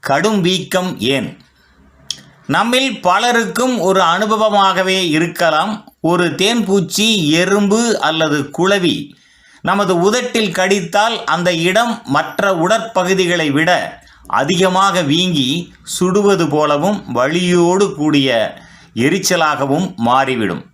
கடும் வீக்கம் ஏன்? நம்மில் பலருக்கும் ஒரு அனுபவமாகவே இருக்கலாம். ஒரு தேன்பூச்சி எறும்பு அல்லது குளவி நமது உதட்டில் கடித்தால் அந்த இடம் மற்ற உடற்பகுதிகளை விட அதிகமாக வீங்கி சுடுவது போலவும் வலியோடு கூடிய எரிச்சலாகவும் மாறிவிடும்.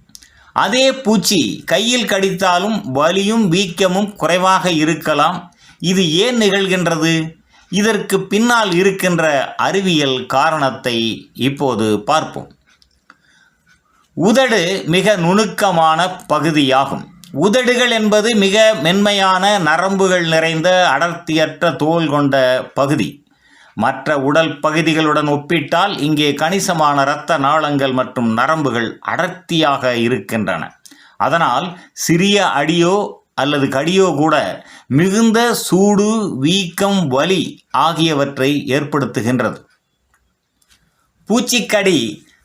அதே பூச்சி கையில் கடித்தாலும் வலியும் வீக்கமும் குறைவாக இருக்கலாம். இது ஏன் நிகழ்கின்றது? இதற்கு பின்னால் இருக்கின்ற அறிவியல் காரணத்தை இப்போது பார்ப்போம். உதடு மிக நுணுக்கமான பகுதியாகும். உதடுகள் என்பது மிக மென்மையான நரம்புகள் நிறைந்த அடர்த்தியற்ற தோல் கொண்ட பகுதி. மற்ற உடல் பகுதிகளுடன் ஒப்பிட்டால் இங்கே கணிசமான இரத்த நாளங்கள் மற்றும் நரம்புகள் அடர்த்தியாக இருக்கின்றன. அதனால் சிறிய அடியோ அல்லது கடியோ கூட மிகுந்த சூடு வீக்கம் வலி ஆகியவற்றை ஏற்படுத்துகின்றது. பூச்சிக்கடி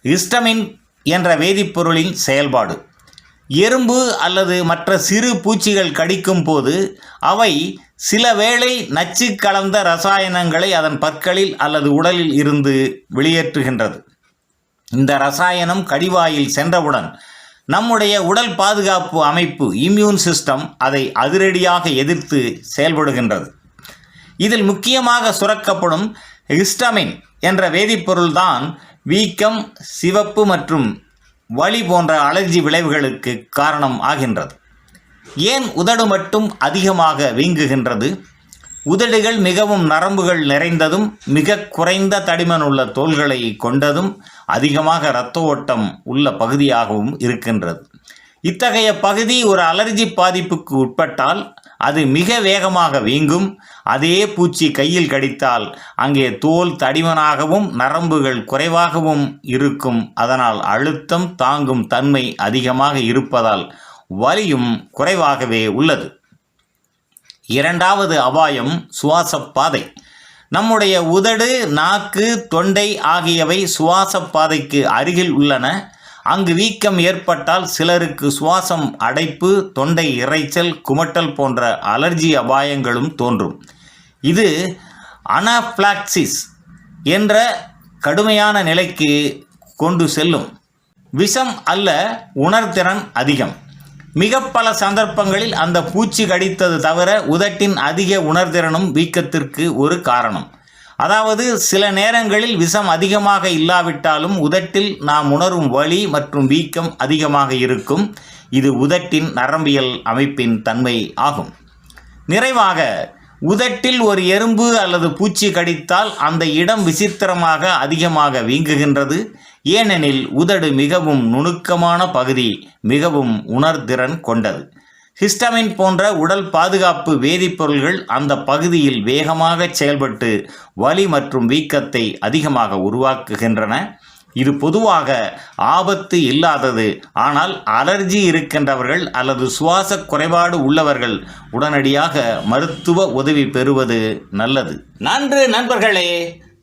ஹிஸ்டமின் என்ற வேதிப்பொருளின் செயல்பாடு. எறும்பு அல்லது மற்ற சிறு பூச்சிகள் கடிக்கும் போது அவை சில வேளை நச்சு கலந்த ரசாயனங்களை அதன் பற்களில் அல்லது உடலில் இருந்து வெளியேற்றுகின்றது. இந்த ரசாயனம் கடிவாயில் சென்றவுடன் நம்முடைய உடல் பாதுகாப்பு அமைப்பு இம்யூன் சிஸ்டம் அதை அதிரடியாக எதிர்த்து செயல்படுகின்றது. இதில் முக்கியமாக சுரக்கப்படும் ஹிஸ்டமின் என்ற வேதிப்பொருள்தான் வீக்கம் சிவப்பு மற்றும் வலி போன்ற அலர்ஜி விளைவுகளுக்கு காரணம் ஆகின்றது. ஏன் உதடு மட்டும் அதிகமாக வீங்குகின்றது? உதடுகள் மிகவும் நரம்புகள் நிறைந்ததும் மிக குறைந்த தடிமன் உள்ள தோள்களை கொண்டதும் அதிகமாக இரத்த ஓட்டம் உள்ள பகுதியாகவும் இருக்கின்றது. இத்தகைய பகுதி ஒரு அலர்ஜி பாதிப்புக்கு உட்பட்டால் அது மிக வேகமாக வீங்கும். அதே பூச்சி கையில் கடித்தால் அங்கே தோல் தடிமனாகவும் நரம்புகள் குறைவாகவும் இருக்கும். அதனால் அழுத்தம் தாங்கும் தன்மை அதிகமாக இருப்பதால் வலியும் குறைவாகவே உள்ளது. இரண்டாவது அபாயம் சுவாசப்பாதை நம்முடைய உதடு நாக்கு தொண்டை ஆகியவை சுவாசப்பாதைக்கு அருகில் உள்ளன. அங்கு வீக்கம் ஏற்பட்டால் சிலருக்கு சுவாசம் அடைப்பு தொண்டை இரைச்சல் குமட்டல் போன்ற அலர்ஜி அபாயங்களும் தோன்றும். இது அனாஃப்ளாக்சிஸ் என்ற கடுமையான நிலைக்கு கொண்டு செல்லும். விஷம் அல்ல உணர்திறன் அதிகம். மிக பல சந்தர்ப்பங்களில் அந்த பூச்சி கடித்தது தவிர உதட்டின் அதிக உணர்திறனும் வீக்கத்திற்கு ஒரு காரணம். அதாவது சில நேரங்களில் விஷம் அதிகமாக இல்லாவிட்டாலும் உதட்டில் நாம் உணரும் வலி மற்றும் வீக்கம் அதிகமாக இருக்கும். இது உதட்டின் நரம்பியல் அமைப்பின் தன்மை ஆகும். நிறைவாக உதட்டில் ஒரு எறும்பு அல்லது பூச்சி கடித்தால் அந்த இடம் விசித்திரமாக அதிகமாக வீங்குகின்றது. ஏனெனில் உதடு மிகவும் நுணுக்கமான பகுதி மிகவும் உணர்திறன் கொண்டது. ஹிஸ்டமின் போன்ற உடல் பாதுகாப்பு வேதிப்பொருள்கள் அந்த பகுதியில் வேகமாக செயல்பட்டு வலி மற்றும் வீக்கத்தை அதிகமாக உருவாக்குகின்றன. இது பொதுவாக ஆபத்து இல்லாதது. ஆனால் அலர்ஜி இருக்கின்றவர்கள் அல்லது சுவாச குறைபாடு உள்ளவர்கள் உடனடியாக மருத்துவ உதவி பெறுவது நல்லது. நன்று நண்பர்களே!